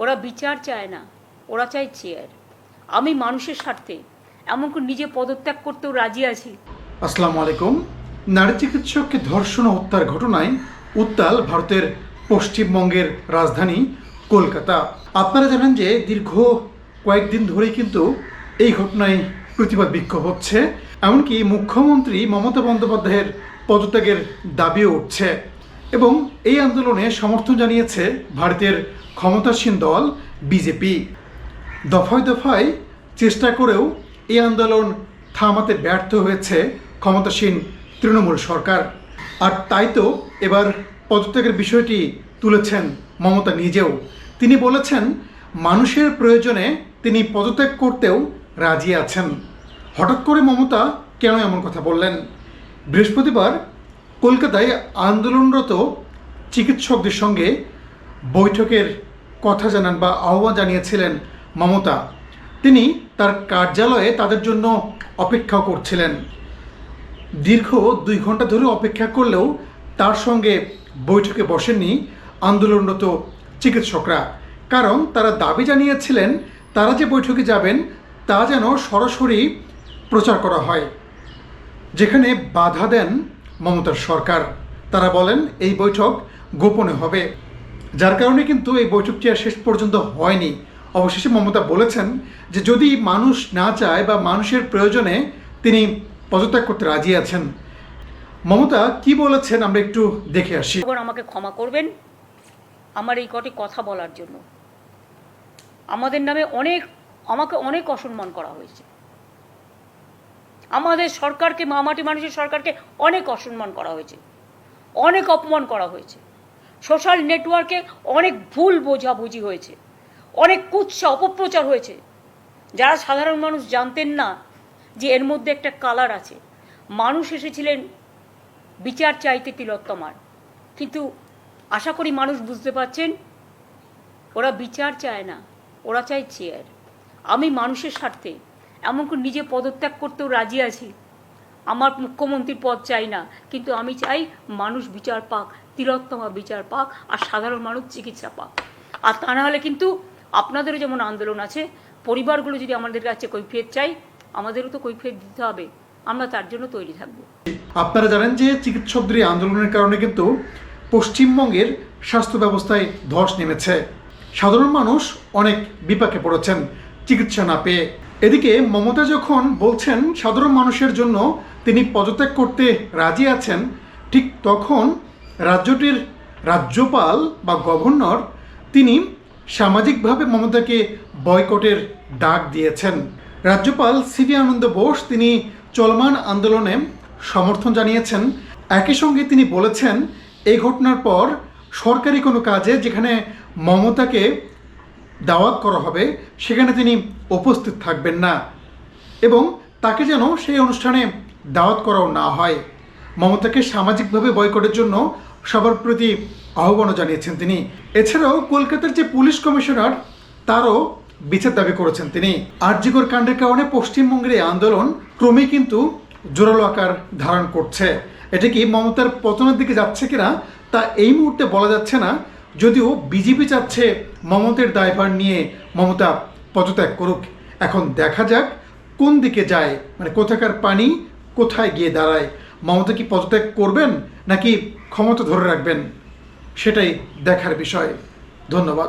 ওরা বিচার চায় না, ওরা চায় চেয়ার। আমি মানুষের স্বার্থে এমনকি নিজে পদত্যাগ করতেও রাজি আছি। আসসালামু আলাইকুম। নারী চিকিৎসককে ধর্ষণ হত্যার ঘটনায় উত্তাল ভারতের পশ্চিমবঙ্গের রাজধানী কলকাতা। আপনারা জানেন যে দীর্ঘ কয়েকদিন ধরেই কিন্তু এই ঘটনায় প্রতিবাদ বিক্ষোভ হচ্ছে, এমনকি মুখ্যমন্ত্রী মমতা বন্দ্যোপাধ্যায়ের পদত্যাগের দাবিও উঠছে। এবং এই আন্দোলনে সমর্থন জানিয়েছে ভারতের ক্ষমতাসীন দল বিজেপি। দফায় দফায় চেষ্টা করেও এই আন্দোলন থামাতে ব্যর্থ হয়েছে ক্ষমতাসীন তৃণমূল সরকার। আর তাই তো এবার পদত্যাগের বিষয়টি তুলেছেন মমতা নিজেও। তিনি বলেছেন, মানুষের প্রয়োজনে তিনি পদত্যাগ করতেও রাজি আছেন। হঠাৎ করে মমতা কেন এমন কথা বললেন? বৃহস্পতিবার কলকাতায় আন্দোলনরত চিকিৎসকদের সঙ্গে বৈঠকের কথা জানান বা আহ্বান জানিয়েছিলেন মমতা। তিনি তার কার্যালয়ে তাদের জন্য অপেক্ষা করছিলেন। দীর্ঘ দুই ঘণ্টা ধরে অপেক্ষা করলেও তার সঙ্গে বৈঠকে বসেননি আন্দোলনরত চিকিৎসকরা। কারণ তারা দাবি জানিয়েছিলেন, তারা যে বৈঠকে যাবেন তা যেন সরাসরি প্রচার করা হয়। যেখানে বাধা দেন মমতার সরকার। তারা বলেন, এই বৈঠক গোপনে হবে। যার কারণে কিন্তু এই বৈঠকটি আর শেষ পর্যন্ত হয়নি। অবশেষে মমতা বলেছেন যে, যদি মানুষ না চায় বা মানুষের প্রয়োজনে তিনি পদত্যাগ করতে রাজি আছেন। মমতা কি বলেছেন আমরা একটু দেখে আসি। আমাকে ক্ষমা করবেন আমার এই কটি কথা বলার জন্য। আমাদের নামে অনেক, আমাকে অনেক অসম্মান করা হয়েছে। আমাদের সরকারকে মামাটি মানুষের সরকারকে অনেক অসম্মান করা হয়েছে। অনেক অপমান করা হয়েছে। সোশ্যাল নেটওয়ার্কে অনেক ভুল বোঝাবুঝি হয়েছে। অনেক কুৎসা, অপপ্রচার হয়েছে। যারা সাধারণ মানুষ জানতেন না যে এর মধ্যে একটা কালার আছে। মানুষ এসেছিলেন বিচার চাইতে তিলোত্তমার। কিন্তু আশা করি মানুষ বুঝতে পারছেন, ওরা বিচার চায় না, ওরা চায় চেয়ার। আমি মানুষের স্বার্থে এমনকি নিজে পদত্যাগ করতেও রাজি আছি। আমার মুখ্যমন্ত্রীর পদ চাই না, কিন্তু আমি চাই মানুষ বিচার পাক, তিলোত্তমা বিচার পাক, আর সাধারণ মানুষ চিকিৎসা পাক। আর তা না হলে কিন্তু আপনাদেরও যেমন আন্দোলন আছে, পরিবারগুলো যদি আমাদের কাছে কৈফিয়ত চাই আমাদেরও তো কৈফিয়ত দিতে হবে। আমরা তার জন্য তৈরি থাকব। আপনারা জানেন যে চিকিৎসকদের এই আন্দোলনের কারণে কিন্তু পশ্চিমবঙ্গের স্বাস্থ্য ব্যবস্থায় ধস নেমেছে। সাধারণ মানুষ অনেক বিপাকে পড়েছেন, চিকিৎসা না পেয়ে। এদিকে মমতা যখন বলছেন সাধারণ মানুষের জন্য তিনি পদত্যাগ করতে রাজি আছেন, ঠিক তখন রাজ্যটির রাজ্যপাল বা গভর্নর তিনি সামাজিকভাবে মমতাকে বয়কটের ডাক দিয়েছেন। রাজ্যপাল সিভি আনন্দ বোস তিনি চলমান আন্দোলনে সমর্থন জানিয়েছেন। একই সঙ্গে তিনি বলেছেন এই ঘটনার পর সরকারি কোনো কাজে যেখানে মমতাকে দাওয়াত করা হবে, সেখানে তিনি উপস্থিত থাকবেন না এবং তাকে যেন সেই অনুষ্ঠানে দাওয়াত করাও না হয়। মমতাকে সামাজিকভাবে বয়কটের জন্য সবার প্রতি আহ্বানও জানিয়েছেন তিনি। এছাড়াও কলকাতার যে পুলিশ কমিশনার, তারও বিচার দাবি করেছেন তিনি। আরজিকর কাণ্ডের কারণে পশ্চিমবঙ্গের এই আন্দোলন ক্রমেই কিন্তু জোরালো আকার ধারণ করছে। এটা কি মমতার পতনের দিকে যাচ্ছে কিনা, তা এই মুহূর্তে বলা যাচ্ছে না। যদিও বিজেপি চাচ্ছে মমতের দায়ভার নিয়ে মমতা পদত্যাগ করুক। এখন দেখা যাক কোন দিকে যায় মানে কোথাকার পানি কোথায় গিয়ে দাঁড়ায়। মমতা কি পদত্যাগ করবেন নাকি ক্ষমতা ধরে রাখবেন, সেটাই দেখার বিষয়। ধন্যবাদ।